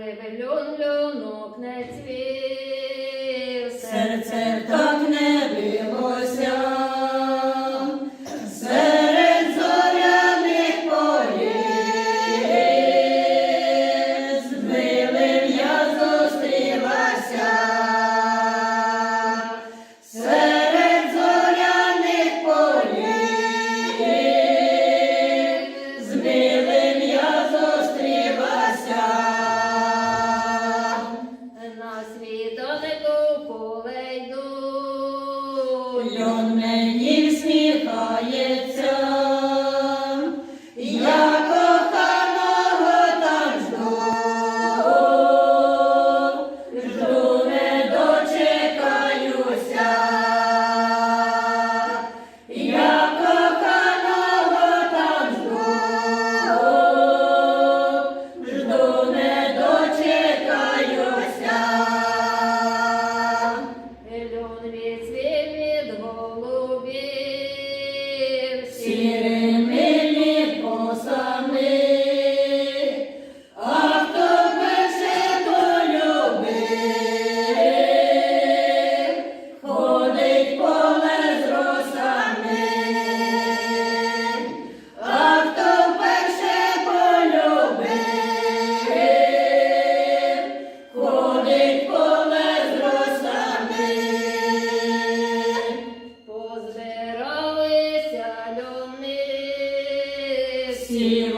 Льон, льонок не цвіт. Всі